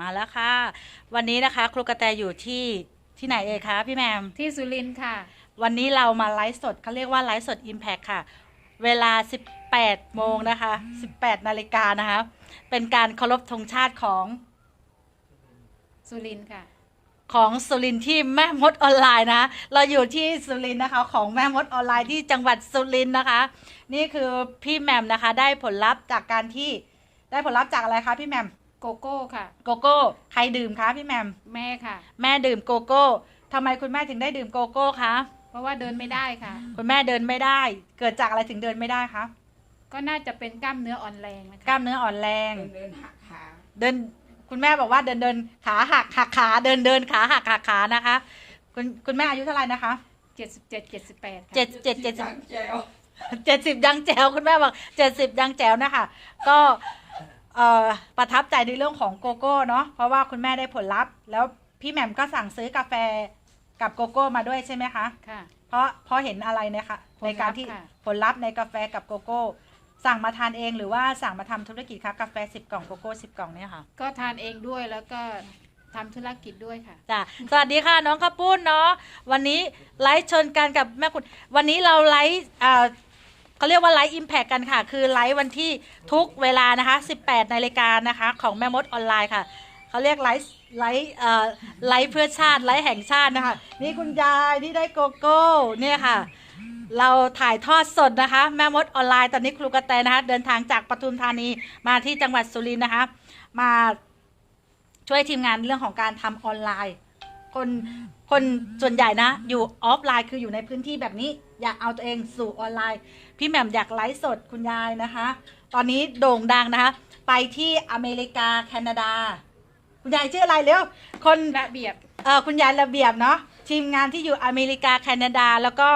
มาแล้วค่ะ วันนี้นะคะ ครูกระแตอยู่ที่ที่ไหนเอ่ยคะพี่แมม ที่สุรินทร์ค่ะ วันนี้เรามาไลฟ์สดเขาเรียกว่าไลฟ์สด Impact ค่ะ เวลา 18 โมงนะคะ 18 นาฬิกานะคะ เป็นการเคารพธงชาติของสุรินทร์ค่ะ ของสุรินทร์ที่แม่มดออนไลน์นะคะเราอยู่ที่สุรินทร์นะคะ ของแม่มดออนไลน์ที่จังหวัดสุรินทร์นะคะ นี่คือพี่แหมมนะคะ ได้ผลลัพธ์จากการที่ได้ผลลัพธ์จากอะไรคะพี่แหมม โกโก้ค่ะ โกโก้ ใครดื่มคะพี่แหมม แม่ค่ะ แม่ดื่มโกโก้ทำไมคุณแม่ถึงได้ดื่มโกโก้คะ เพราะว่าเดินไม่ได้ค่ะ คุณแม่เดินไม่ได้ เกิดจากอะไรถึงเดินไม่ได้คะ ก็น่าจะเป็นกล้ามเนื้ออ่อนแรงนะคะกล้ามเนื้ออ่อนแรง เดินหักขาเดิน คุณแม่บอกว่าเดินเดินขาหักหักขาเดินเดินขาหักหักขานะคะ คุณคุณแม่อายุเท่าไหร่นะคะ เจ็ดสิบเจ็ดเจ็ดสิบแปดเจ็ดเจ็ดเจ็ดสิบ แจ๋วเจ็ดสิบยังแจ๋วคุณแม่บอกเจ็ดสิบยังแจ๋วนะคะ ก็เอ่อ ประทับใจในเรื่องของโกโก้เนาะเพราะว่าคุณแม่ได้ผลลัพธ์ แล้วพี่แหม่มก็สั่งซื้อกาแฟกับโกโก้มาด้วยใช่ไหมคะค่ะเพราะเพราะเห็นอะไรเนะคะผลลัในพธ์การที่ค่ะผลลัพธ์ในกาแฟกับโกโก้สั่งมาทานเองหรือว่าสั่งมาทำธุรกิจคะกาแฟสิบกล่องโกโก้สิบกล่องเนี่ยค่ะก็ทานเองด้วยแล้วก็ทำธุรกิจด้วยค่ะจ้ะสวัสดีค่ะน้องข้าวปุ้นเนาะวันนี้ไลฟ์ชนกันกับแม่คุณวันนี้เราไลฟ์อ่า เขาเรียกว่าไลฟ์อิมแพคกันค่ะ คือไลฟ์วันที่ทุกเวลานะคะ 18นาฬิกานะคะ ของแม่มดออนไลน์ค่ะเขาเรียกไลฟ์ไลฟ์เอ่อไลฟ์เพื่อชาติไลฟ์แห่งชาตินะคะ นี่คุณยายที่ได้โกโก้เนี่ยค่ะ เราถ่ายทอดสดนะคะ แม่มดออนไลน์ตอนนี้ครูกระแตนะคะ เดินทางจากปทุมธานีมาที่จังหวัดสุรินทร์นะคะ มาช่วยทีมงานเรื่องของการทำออนไลน์ คนคนส่วนใหญ่นะ อยู่ออฟไลน์คืออยู่ในพื้นที่แบบนี้ อยากเอาตัวเองสู่ออนไลน์ พี่แหม่มอยากไลฟ์สดคุณยายนะคะ ตอนนี้โด่งดังนะคะ ไปที่อเมริกาแคนาดา คุณยายชื่ออะไรเร็วคนระเบียบเออคุณยายระเบียบเนาะทีมงานที่อยู่อเมริกาแคนาดาแล้วก็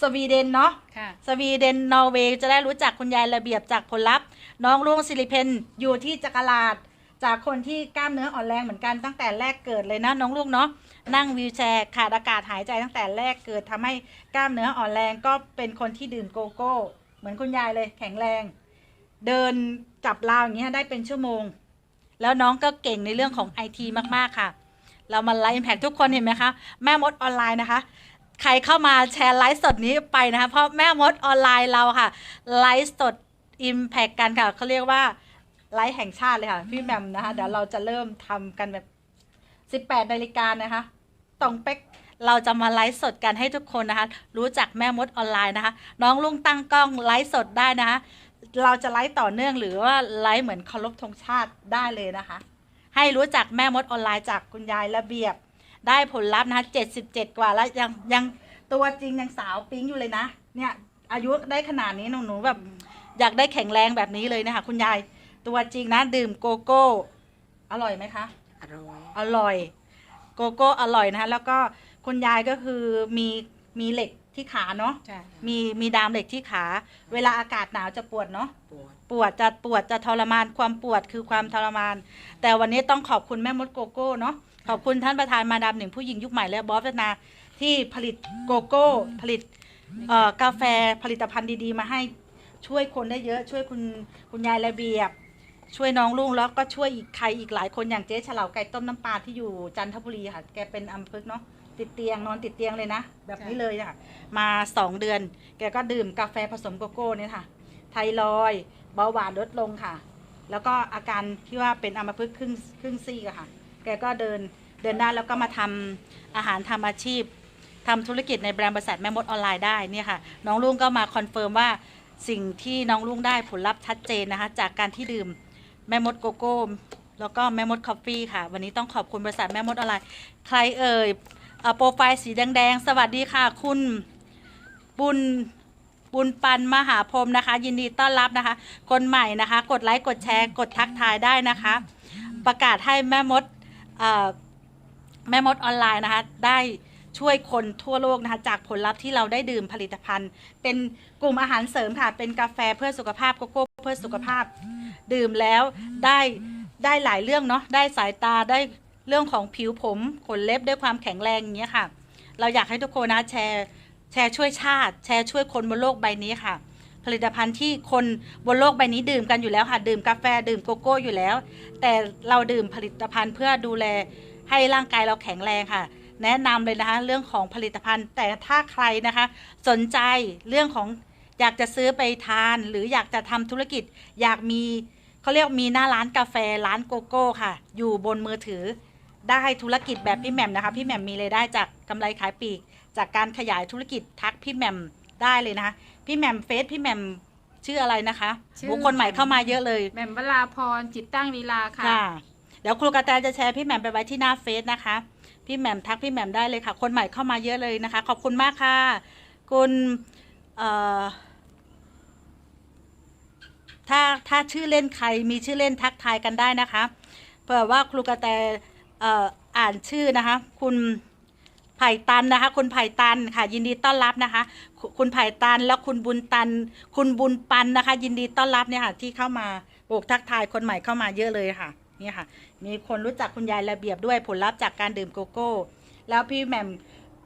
สวีเดนเนาะค่ะสวีเดนนอร์เวย์จะได้รู้จักคุณยายระเบียบจากผลลัพธ์ น้องลุงสิริเพนอยู่ที่จักรลาด จากคนที่กล้ามเนื้ออ่อนแรงเหมือนกันตั้งแต่แรกเกิดเลยนะน้องลูกเนาะนั่งวีลแชร์ขาดอากาศหายใจตั้งแต่แรกเกิดทำให้กล้ามเนื้ออ่อนแรงก็เป็นคนที่ดื่มโกโก้ เหมือนคุณยายเลยแข็งแรง เดินจับราวอย่างเงี้ยได้เป็นชั่วโมง แล้วน้องก็เก่งในเรื่องของไอทีมากๆค่ะ เรามาไลฟ์แพคทุกคนเห็นไหมคะแม่มดออนไลน์นะคะใครเข้ามาแชร์ไลฟ์สดนี้ไปนะคะ เพราะแม่มดออนไลน์เราค่ะ ไลฟ์สดอิมแพคกันค่ะเขาเรียกว่า ไลฟ์แห่งชาติเลยค่ะ พี่แมมนะคะ เดี๋ยวเราจะเริ่มทำกันแบบ 18นาฬิกานะคะตรงเป๊กเราจะมาไลฟ์สดกันให้ทุกคนนะคะ รู้จักแม่มดออนไลน์นะคะ น้องลุงตั้งกล้องไลฟ์สดได้นะคะ เราจะไลฟ์ต่อเนื่องหรือว่าไลฟ์เหมือนเคารพธงชาติได้เลยนะคะ ให้รู้จักแม่มดออนไลน์จากคุณยายระเบียบ ได้ผลลัพธ์นะคะ77 กว่าแล้วยังยังตัวจริงยังสาวปิ๊งอยู่เลยนะ เนี่ยอายุได้ขนาดนี้หนูหนูแบบอยากได้แข็งแรงแบบนี้เลยนะคะคุณยาย ตัวจริงนะ ดื่มโกโก้ อร่อยไหมคะ อร่อย อร่อย โกโก้อร่อยนะคะแล้วก็คุณยายก็คือมีมีเหล็กที่ขาเนาะใช่มีมีดามเหล็กที่ขา เวลาอากาศหนาวจะปวดเนาะ ปวด ปวดจะปวดจะทรมานความปวดคือความทรมาน แต่วันนี้ต้องขอบคุณแม่มดโกโก้เนาะขอบคุณท่านประธานมาดามหนึ่งผู้หญิงยุคใหม่และบอสนาที่ผลิตโกโก้ผลิตเอ่อกาแฟผลิตภัณฑ์ดีๆ มาให้ช่วยคนได้เยอะช่วยคุณคุณยายระเบียบ ช่วยน้องลุงแล้วก็ช่วยอีกใครอีกหลายคนอย่างเจ๊เฉลาไก่ต้มน้ำปลาที่อยู่จันทบุรีค่ะ แกเป็นอัมพฤกษ์เนาะติดเตียงนอนติดเตียงเลยนะ แบบนี้เลยค่ะ มาสองเดือน แกก็ดื่มกาแฟผสมโกโก้เนี่ยค่ะ ไทรอยเบาหวานลดลงค่ะ แล้วก็อาการที่ว่าเป็นอัมพฤกษ์ครึ่งครึ่งซี่ค่ะ แกก็เดินเดินได้แล้วก็มาทำอาหารทำอาชีพทำธุรกิจในแบรนด์บริษัทแม่มดออนไลน์ได้เนี่ยค่ะ น้องลุงก็มาคอนเฟิร์มว่าสิ่งที่น้องลุงได้ผลลัพธ์ชัดเจนนะคะ จากการที่ดื่ม แม่มดโกโก้ แล้วก็แม่มดคอฟฟี่ค่ะ วันนี้ต้องขอบคุณบริษัทแม่มดออนไลน์ใครเอ่ยโปรไฟล์สีแดงๆ สวัสดีค่ะ คุณบุญบุญปันมหาพรมนะคะ ยินดีต้อนรับนะคะ คนใหม่นะคะ กดไลค์กดแชร์กดทักทายได้นะคะ ประกาศให้แม่มดแม่มดออนไลน์นะคะ ได้ช่วยคนทั่วโลกนะคะจากผลลัพธ์ที่เราได้ดื่มผลิตภัณฑ์ เป็นกลุ่มอาหารเสริมค่ะ เป็นกาแฟเพื่อสุขภาพโกโก้เพื่อสุขภาพ ดื่มแล้วได้ได้หลายเรื่องเนาะได้สายตาได้เรื่องของผิวผมขนเล็บด้วยความแข็งแรงอย่างเงี้ยค่ะ เราอยากให้ทุกคนนะแชร์แชร์ช่วยชาติ แชร์ช่วยคนบนโลกใบนี้ค่ะ ผลิตภัณฑ์ที่คนบนโลกใบนี้ดื่มกันอยู่แล้วค่ะ ดื่มกาแฟดื่มโกโก้อยู่แล้ว แต่เราดื่มผลิตภัณฑ์เพื่อดูแลให้ร่างกายเราแข็งแรงค่ะ แนะนำเลยนะคะเรื่องของผลิตภัณฑ์ แต่ถ้าใครนะคะ สนใจเรื่องของ อยากจะซื้อไปทานหรืออยากจะทำธุรกิจ อยากมีเขาเรียกมีหน้าร้านกาแฟร้านโกโก้ค่ะ อยู่บนมือถือ ได้ธุรกิจแบบพี่แหม่มนะคะ พี่แหม่มมีรายได้จากกำไรขายปลีก จากการขยายธุรกิจทักพี่แหม่มได้เลยนะคะพี่แหม่มเฟซพี่แหม่มชื่ออะไรนะคะชื่อ บุคคลใหม่เข้ามาเยอะเลย แหม่มวราพรจิตตั้งลีลาค่ะ ค่ะ เดี๋ยวครูกระแตจะแชร์พี่แหม่มไปไว้ที่หน้าเฟซนะคะ พี่แหม่มทักพี่แหม่มได้เลยค่ะ คนใหม่เข้ามาเยอะเลยนะคะ ขอบคุณมากค่ะ คุณเอ่อ ถ้าถ้าชื่อเล่นใครมีชื่อเล่นทักทายกันได้นะคะเผื่อว่าครูกระแตอ่ออ่านชื่อนะคะ คุณไผ่ตันนะคะ คุณไผ่ตันค่ะ ยินดีต้อนรับนะคะ คุณไผ่ตันแล้วคุณบุญตัน คุณบุญปันนะคะ ยินดีต้อนรับเนี่ยค่ะ ที่เข้ามาโบกทักทายคนใหม่เข้ามาเยอะเลยค่ะนี่ค่ะ มีคนรู้จักคุณยายระเบียบด้วยผลลัพธ์จากการดื่มโกโก้ แล้วพี่แหม่ม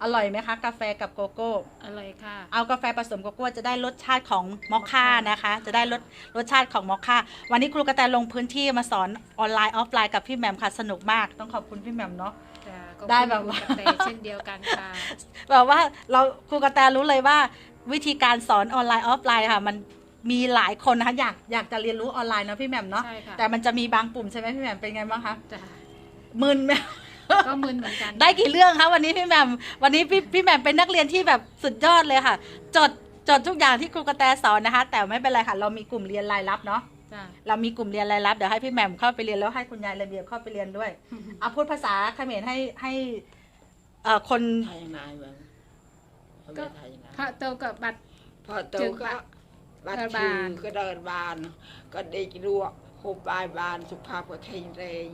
อร่อยไหมคะ กาแฟกับโกโก้ อร่อยค่ะ เอากาแฟผสมโกโก้จะได้รสชาติของมอคค่านะคะ จะได้รสรสชาติของมอคค่าวันนี้ครูกระแตลงพื้นที่มาสอนออนไลน์ออฟไลน์กับพี่แหม่มค่ะสนุกมาก ต้องขอบคุณพี่แหม่มเนาะจ้ะก็ได้แบบว่าคุณกระแตเช่นเดียวกันค่ะแบบว่าเราครูกระแตรู้เลยว่า วิธีการสอนออนไลน์ออฟไลน์ค่ะ มันมีหลายคนนะคะอยากอยากจะเรียนรู้ออนไลน์เนาะพี่แหม่มเนาะใช่ค่ะแต่มันจะมีบางปุ่มใช่ไหมพี่แหม่มเป็นไงบ้างคะจ้ะมึนไหม ก็มึนเหมือนกัน ได้กี่เรื่องคะวันนี้พี่แหม่มวันนี้พี่พี่แหม่มเป็นนักเรียนที่แบบสุดยอดเลยค่ะ จดจดทุกอย่างที่ครูกระแตสอนนะคะ แต่ไม่เป็นไรค่ะ เรามีกลุ่มเรียนรายลับเนาะจ้ะเรามีกลุ่มเรียนรายลับเดี๋ยวให้พี่แหม่มเข้าไปเรียนแล้วให้คุณยายระเบียบเข้าไปเรียนด้วยเอาพูดภาษาเขมรให้ให้เอ่อคน ไทยนายมั้งเขาไม่ไทยนายพระโตกับบัตร พอโตจึงก็บัดบัดเดินชื่บาอนก็เดินบาน ก็เด็กรัวโคบายบานสุขภาพก็แข็งแรง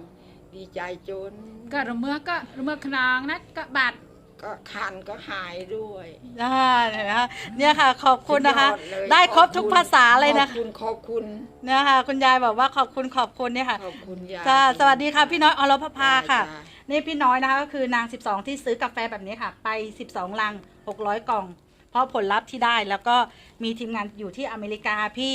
ดีใจจน ก็ระเมื่อก็ระเมื่อขนองนะก็บัตรก็คันก็หายด้วยอ่าเห็นไหมคะเนี่ยค่ะ ขอบคุณนะคะ สุดยอเลยได้ครบขอทุกณภาษาเลยนะขอบคุณขอบคุณเนี่ยค่ะ คุณยายบอกว่าขอบคุณขอบคุณเนี่ยค่ะขอบคุณยายจ้าสวัสดีค่ะพี่น้อยอรพภาค่ะ จ้านี่พี่น้อยนะคะก็คือนาง 12 ที่ซื้อกาแฟแบบนี้ค่ะ ไป 12 ลัง 600 กล่อง เพราะผลลัพธ์ที่ได้แล้วก็มีทีมงานอยู่ที่อเมริกาพี่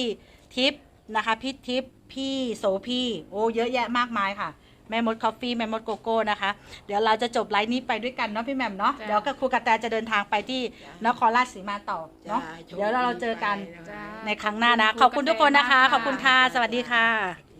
ทิพย์นะคะพี่ทิพย์พี่โสพี่โอ้เยอะแยะมากมายค่ะ แม่มดคอฟฟี่แม่มดโกโก้นะคะ เดี๋ยวเราจะจบไลฟ์นี้ไปด้วยกันเนาะพี่แหม่มเนาะจ้ะเดี๋ยวกับครูกระแตจะเดินทางไปที่นครราชสีมาต่อเนาะจ้าโชคเดี๋ยวเราเจอกันไปะจ้าในครั้งหน้านะ ขอบคุณทุกคนนะคะ ขอบคุณค่ะ สวัสดีค่ะ